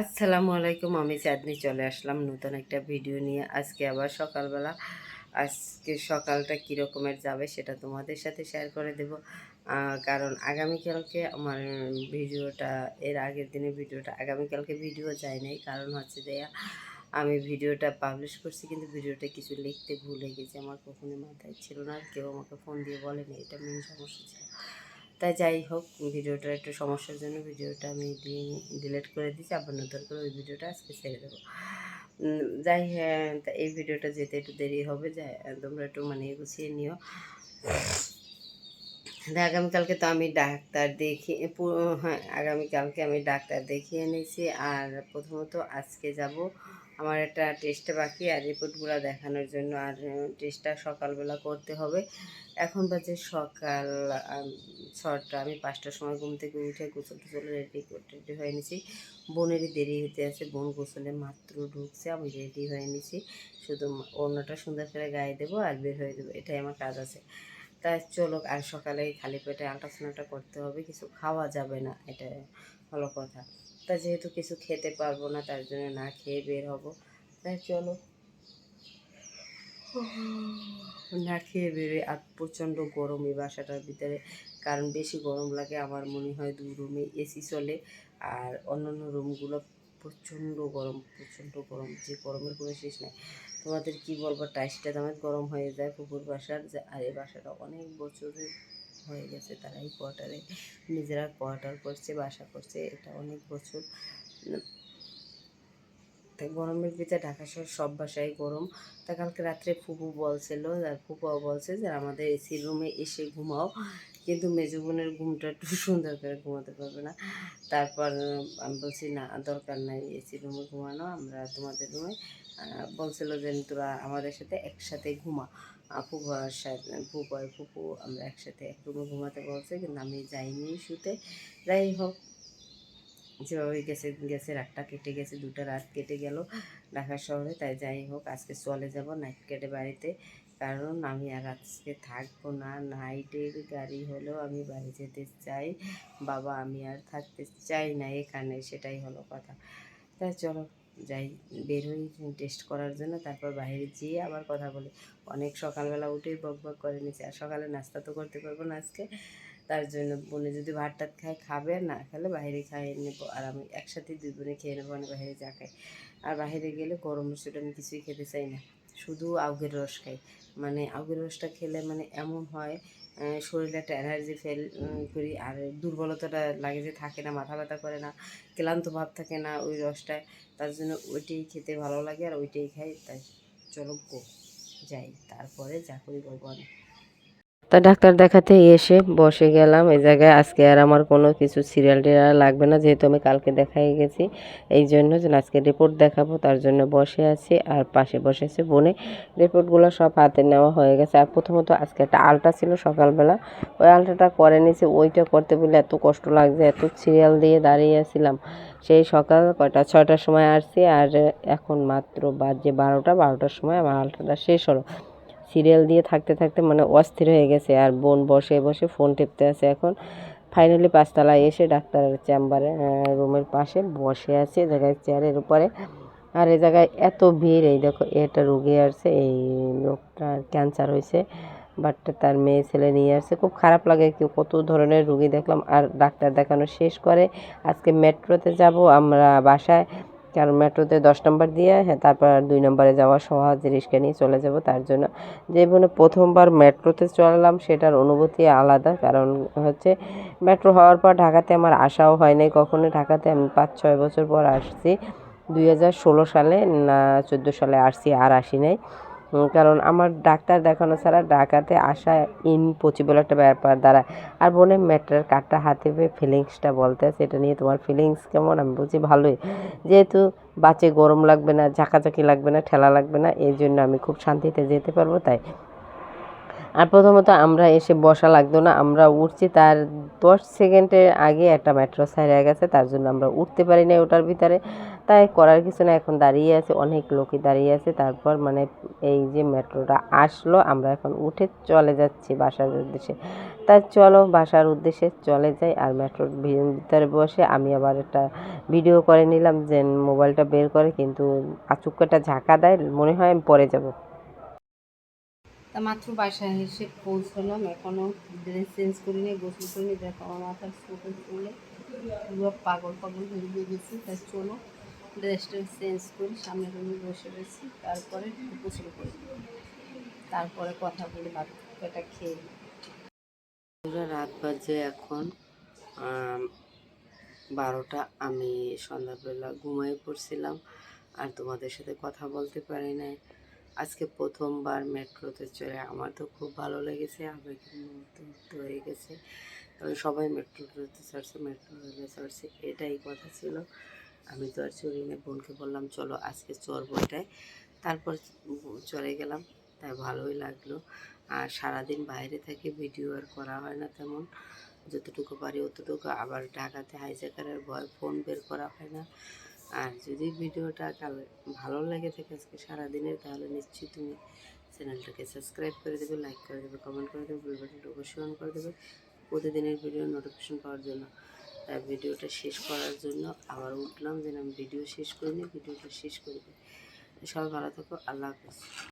আসসালামু আলাইকুম, আমি চাঁদনি চলে আসলাম নতুন একটা ভিডিও নিয়ে। আজকে আবার সকালবেলা, আজকে সকালটা কী রকমের যাবে সেটা তোমাদের সাথে শেয়ার করে দেব। কারণ আগামীকালকে আমার ভিডিওটা, এর আগের দিনের ভিডিওটা, আগামীকালকে ভিডিও যায় নাই। কারণ হচ্ছে যে, আমি ভিডিওটা পাবলিশ করছি, কিন্তু ভিডিওটা কিছু লিখতে ভুলে গেছি। আমার কখনো মাথায় ছিল না, কেউ আমাকে ফোন দিয়ে বলেনি, এটা মেন সমস্যা ছিল। তাই যাই হোক ভিডিওটার একটু সমস্যার জন্য ভিডিওটা আমি ডিলিট করে দিয়েছি, আবার নতুন করে ওই ভিডিওটা আজকে ছেড়ে দেবো। যাই হ্যাঁ এই ভিডিওটা যেতে একটু দেরি হবে, যাই তোমরা একটু মানে গুছিয়ে নিও। আগামীকালকে তো আমি ডাক্তার দেখি, পু- হ্যাঁ আগামীকালকে আমি ডাক্তার দেখিয়ে নিয়েছি, আর প্রথমত আজকে যাব আমার একটা টেস্টে বাকি আর রিপোর্টগুলো দেখানোর জন্য আর টেস্টটা সকালবেলা করতে হবে। এখন বাজে সকাল ছটা আমি পাঁচটার সময় ঘুম থেকে উঠে গোসল টোসল রেডি রেডি হয়ে নিয়েছি বোনেরই দেরি হতে আছে, বোন গোসলে মাত্র ঢুকছে, আমি রেডি হয়ে নিয়েছি শুধু অন্যটা সুন্দর করে গায়ে দেবো আর বের হয়ে দেবো, এটাই আমার কাজ আছে। তা চলো আর সকালে খালি পেটে আল্ট্রাসাউন্ডটা করতে হবে, কিছু খাওয়া যাবে না এটা হলো কথা। তা যেহেতু কিছু খেতে পারব না, তার জন্য না খেয়ে বের হব। তাই চলো। না খেয়ে বেরোয় আর প্রচণ্ড গরম এই বাসাটার ভিতরে, কারণ বেশি গরম লাগে আমার মনে হয় দু রুমে এসি চলে, আর অন্যান্য রুমগুলো প্রচণ্ড গরম প্রচণ্ড গরম, যে গরমের কোনো শেষ নাই। তোমাদের কি বলব, টাইসটা দামের গরম হয়ে যায় পুকুর বাসার যে, আর এই বাসাটা অনেক বছরের হয়ে গেছে তারা এই কোয়ার্টারে নিজেরা কোয়ার্টার করছে, বাসা করছে, এটা অনেক বছর। গরমের ভিতরে ঢাকা শহর সব বাসায় গরম। তা কালকে রাত্রে ফুপু বলছিল, আর ফুপাও বলছে যে, আমাদের এসি রুমে এসে ঘুমাও। কিন্তু মেজো বোনের ঘুমটা একটু সুন্দর করে ঘুমাতে পারবে না। তারপর আমি বলছি, না, দরকার নাই এসি রুমে ঘুমানো, আমরা তোমাদের রুমে বলছিল যে, তোরা আমাদের সাথে একসাথে ঘুমা। ফুপার সাথে ফুপু আমরা একসাথে এক রুমে ঘুমাতে বলছে, কিন্তু আমি যাইনি শুতে। যাই হোক, যেভাবে গেছে গেছে, রাতটা কেটে গেছে, দুটো রাত কেটে গেল ঢাকা শহরে, তাই যাই হোক, আজকে চলে যাব নাইট কেটে বাড়িতে। কারণ আমি আর আজকে থাকব না নাইটের গাড়ি হলেও আমি বাড়ি যেতে চাই। বাবা, আমি আর থাকতে চাই না এখানে, সেটাই হলো কথা। তাই চলো। যাই বের হই টেস্ট করার জন্য, তারপর বাইরে যেয়ে আবার কথা বলি। অনেক সকালবেলা উঠেই বক বক করে নিয়েছি আর সকালে নাস্তা তো করতে পারব না আজকে। তার জন্য বোনে যদি ভাত টাত খায়, খাবে না, খেলে বাইরে খাইয়ে নেব। আর আমি একসাথে দুই বোনে খেয়ে নেব মানে বাইরে যা খাই। আর বাইরে গেলে গরম রসটা আমি কিছুই খেতে চাই না, শুধু আউগের রস খাই। মানে আউগের রসটা খেলে মানে এমন হয় শরীরে একটা এনার্জি ফেল করি। আর দুর্বলতাটা লাগে যে থাকে না, মাথা ব্যথা করে না, ক্লান্ত ভাব থাকে না ওই রসটায়, তার জন্য ওইটাই খেতে ভালো লাগে আর ওইটাই খাই। তাই চলো গো, যাই, তারপরে যা করি বলব আমি। তা ডাক্তার দেখাতে এসে বসে গেলাম। এই জায়গায় আজকে আর আমার কোনো কিছু সিরিয়াল টিরিয়াল লাগবে না, যেহেতু আমি কালকে দেখাই গেছি। এই জন্য যে আজকে রিপোর্ট দেখাবো, তার জন্য বসে আছি আর পাশে বসে আছে বোনে। রিপোর্টগুলো সব হাতে নেওয়া হয়ে গেছে। আর প্রথমত আজকে একটা আলটা ছিল সকালবেলা। ওই আলটাটা করে নিয়েছি। ওইটা করতে বলে এত কষ্ট লাগছে, এত সিরিয়াল দিয়ে দাঁড়িয়ে আছিলাম। সেই সকাল কয়টা, ছয়টার সময় আসছি। আর এখন মাত্র বাজে বারোটা, বারোটার সময় আমার আলটাটা শেষ হলো। সিরিয়াল দিয়ে থাকতে থাকতে মানে অস্থির হয়ে গেছে আর বোন বসে বসে ফোন টিপতে আছে এখন। ফাইনালি পাঁচতলায় এসে ডাক্তারের চেম্বারে রুমের পাশে বসে আছে জায়গায় চেয়ারের উপরে। আর এই জায়গায় এত ভিড়, এই দেখো এটা রুগী আসছে, এই লোকটার ক্যান্সার হয়েছে বাট তার মেয়ে ছেলে নিয়ে আসছে। খুব খারাপ লাগে কি, কত ধরনের রুগী দেখলাম। আর ডাক্তার দেখানো শেষ করে, আজকে মেট্রোতে যাব, আমরা বাসায় কারণ মেট্রোতে দশ নম্বর দিয়ে হ্যাঁ তারপর দুই নম্বরে যাওয়া সহজ রিক্সা নিয়ে চলে যাব তার জন্য। যে বোনে প্রথমবার মেট্রোতে চললাম, সেটার অনুভূতি আলাদা, কারণ হচ্ছে মেট্রো হওয়ার পর ঢাকাতে আমার আসাও হয় নাই কখনো। ঢাকাতে আমি পাঁচ, ছয় বছর পর আসছি। দুই হাজার ষোলো সালে না, চোদ্দ সালে আসছি আর আসি নাই। কারণ আমার ডাক্তার দেখানো ছাড়া ডাকাতে আসা ইম্পসিবল একটা ব্যাপার। দ্বারা আর বোনে ম্যাটার কার্ডটা হাতে পেয়ে ফিলিংসটা বলতে, সেটা নিয়ে তোমার ফিলিংস কেমন? আমি বুঝি ভালোই। যেহেতু বাচ্চে গরম লাগবে না, ঝাঁকাঝাঁকি লাগবে না, ঠেলা লাগবে না এই জন্য আমি খুব শান্তিতে যেতে পারব, তাই আর প্রথমত আমরা এসে বসা লাগতো না, আমরা উঠছি, তার দশ সেকেন্ডের আগে একটা মেট্রো সাইড গেছে, তার জন্য আমরা উঠতে পারি না ওটার ভিতরে। তাই করার কিছু না এখন দাঁড়িয়ে আছে, অনেক লোকই দাঁড়িয়ে আছে, তারপর মানে এই যে মেট্রোটা আসলো, আমরা এখন উঠে চলে যাচ্ছি বাসার উদ্দেশ্যে। তাই চলো বাসার উদ্দেশ্যে চলে যাই আর মেট্রোর ভিতরে বসে আমি আবার একটা ভিডিও করে নিলাম যে মোবাইলটা বের করে, কিন্তু আচুক্কাটা ঝাঁকা দেয়, মনে হয় আমি পরে যাব। তা মাত্র বাসায় এসে পৌঁছলাম এখনও ড্রেস চেঞ্জ করিনি, গোসল করিনি, দেখো আমার মাথার চুল চুলে পুরো পাগল পাগল হয়ে গেছি, তাই চলো ড্রেসটা চেঞ্জ করি, সামনে রুমে বসে রয়েছি, তারপরে গোসল করি। তারপরে কথা বলে কটা খেয়ে রাত বাজে এখন বারোটা, আমি সন্ধ্যাবেলা ঘুমাই পড়ছিলাম, আর তোমাদের সাথে কথা বলতে পারি নাই। আজকে প্রথমবার মেট্রোতে চড়ে আমার তো খুব ভালো লেগেছে মুহূর্তে মুহূর্তে হয়ে গেছে। কারণ সবাই মেট্রোতে চড়ছে, মেট্রো রেলে চড়ছে, এটাই কথা ছিল। আমি তো আর চড়ি না, বোনকে বললাম, চলো আজকে চড়বো এটাই। তারপর চলে গেলাম, তাই ভালোই লাগল। আর সারাদিন বাইরে থেকে ভিডিও আর করা হয় না তেমন। যতটুকু পারি অতটুকু। আবার ঢাকাতে হাইজ্যাকারের ভয়, ফোন বের করা হয় না। আর যদি ভিডিওটা কাল ভালো লাগে থাকে আজকে সারাদিনের, তাহলে নিশ্চয়ই তুমি চ্যানেলটাকে সাবস্ক্রাইব করে দেবে লাইক করে দেবে কমেন্ট করে দেবে বেল অবশ্যই অন করে দেবে প্রতিদিনের ভিডিও নোটিফিকেশন পাওয়ার জন্য। তাই ভিডিওটা শেষ করার জন্য আবার উঠলাম যে আমি ভিডিও শেষ করিনি, ভিডিওটা শেষ করে দিই। সবাই ভালো থাকো, আল্লাহ হাফেজ।